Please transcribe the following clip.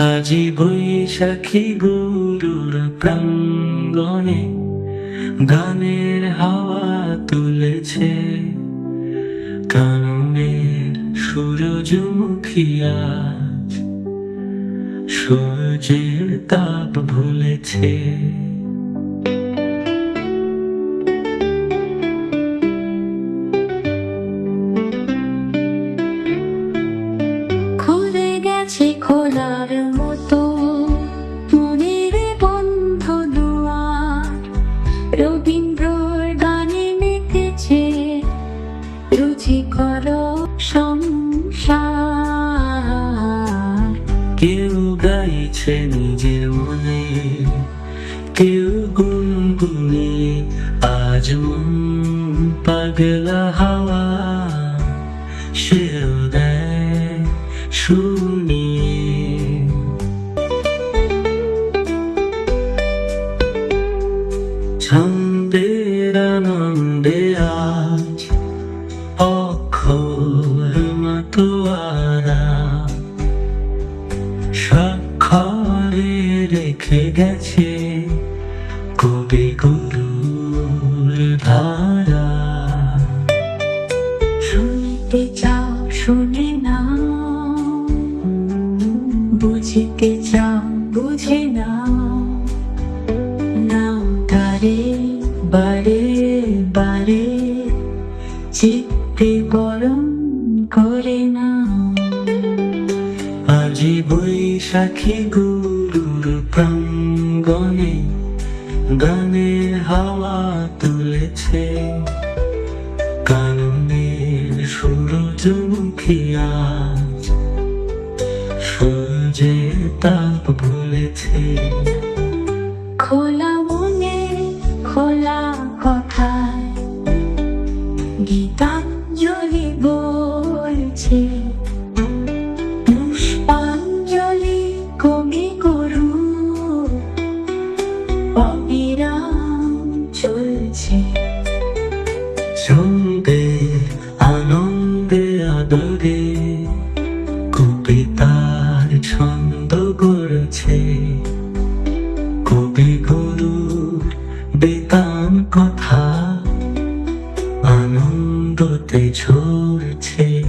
আজি বৈশাখী গুরুর প্রাঙ্গণে গানের হাওয়া তুলেছে। কাননের সূরজমুখী আজ সূর্যের তাপ ভুলেছে। খোলার মতো। মনের বন্ধ দুয়ার, রবীন্দ্রর গানে মেতেছে। রুচিকর সংসার। কেউ গাইছে নিজের মনে, কেউ গুনগুনে, আজ মন পাগলা হাওয়া। সেও দেয় শুনিয়ে ছন্দের আনন্দে আজ অক্ষর মাতোয়ারা স্বাক্ষরে রেখে গেছে কবি গুরুর ধারা। শুনতে চাও, শুনে নাও। বুঝতে চাও, বুঝে নাও। তারে বারে বারে, চিত্তে গরম করে নাও আজি বৈশাখী গুরুর প্রাঙ্গণে গানের হাওয়া তুলেছে। কাননের সূরজমুখী আজ সূর্যের তাপ ভুলেছে। খোলা গীতাঞ্জলি বলছে, পুষ্পাঞ্জলি কবি করু অবিরাম চলছে। সন্ধে আনন্দে আদরে কবিতার ছন্দ গড়ছে। কবি গুরু বেতান কথা 最初的期。